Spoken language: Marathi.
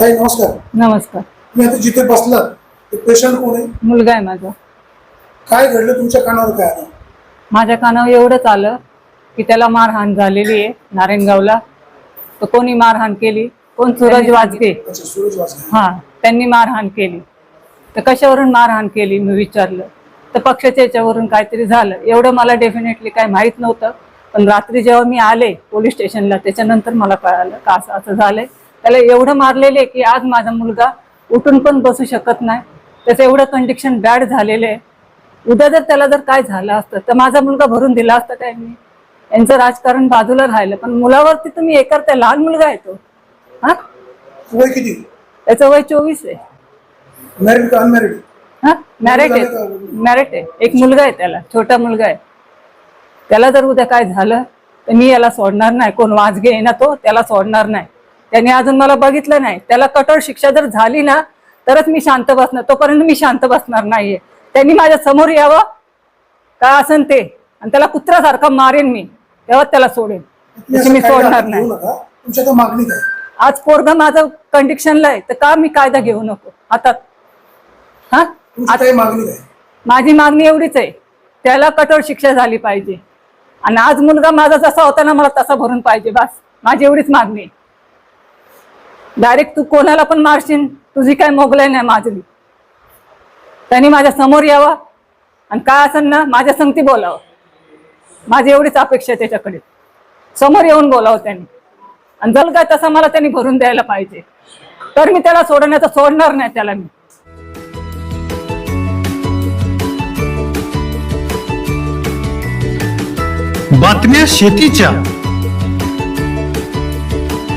ताई नमस्कार. नमस्कार. तुम्ही आता जिथे बसलात ते पेशंट कोण आहे? मुलगा आहे माझा. काय घडलं तुमच्या कानावर काय आलं? माझ्या कानावर एवढंच आलं की त्याला मारहाण झालेली आहे नारायणगावला. तर कोणी मारहाण केली? कोण सूरज वाजगे? अच्छा सूरज वाजगे. हा त्यांनी मारहाण केली. तर कशावरून मारहाण केली? मी विचारलं. तर पक्षाच्या याच्यावरून काहीतरी झालं. एवढं मला डेफिनेटली काय माहीत नव्हतं. पण रात्री जेव्हा मी आले पोलीस स्टेशनला त्याच्यानंतर मला कळालं का असं असं झालंय. त्याला एवढं मारलेलं आहे की आज माझा मुलगा उठून पण बसू शकत नाही. त्याचं एवढं कंडिशन बॅड झालेलं आहे. उद्या जर त्याला जर काय झालं असतं तर माझा मुलगा भरून दिला असता काय मी? यांचं राजकारण बाजूला राहिलं पण मुलावरती तुम्ही हे करताय लहान मुलगा आहे तो. हा? वय किती? त्याचं वय चोवीस आहे. मॅरिड का अनमॅरिड हा? मॅरिट आहे? मॅरिट आहे. एक मुलगा आहे त्याला छोटा मुलगा आहे. त्याला जर उद्या काय झालं तर मी याला सोडणार नाही. कोण वाजगे आहे ना तो त्याला सोडणार नाही. त्याने अजून मला बघितलं नाही. त्याला कठोर शिक्षा जर झाली ना तरच मी शांत बसणार. तोपर्यंत मी शांत बसणार नाहीये. त्यांनी माझ्यासमोर यावं. काय असन ते? आणि त्याला कुत्र्यासारखं मारेन मी. तेव्हा त्याला सोडेन. मी सोडणार नाही. मागणी काय आज पोरगा माझं कंडिशनला आहे. तर का मी कायदा घेऊ नको? हातात. हा? माझी मागणी एवढीच आहे. त्याला कठोर शिक्षा झाली पाहिजे. आणि आज मुलगा माझा जसा होता ना मला तसा भरून पाहिजे. बस. माझी एवढीच मागणी आहे. डायरेक्ट तू कोणाला पण मारशील तुझी काय मोगलाई नाही माझली त्यांनी माझ्यासमोर यावं आणि काय असेल ना माझ्या संगती बोलावं. माझी एवढीच अपेक्षा आहे त्याच्याकडे. समोर येऊन बोलावं त्यांनी. आणि जल काय तसा मला त्यांनी भरून द्यायला पाहिजे तर मी त्याला सोडण्याचं सोडणार नाही त्याला मी. बातम्या शेतीच्या.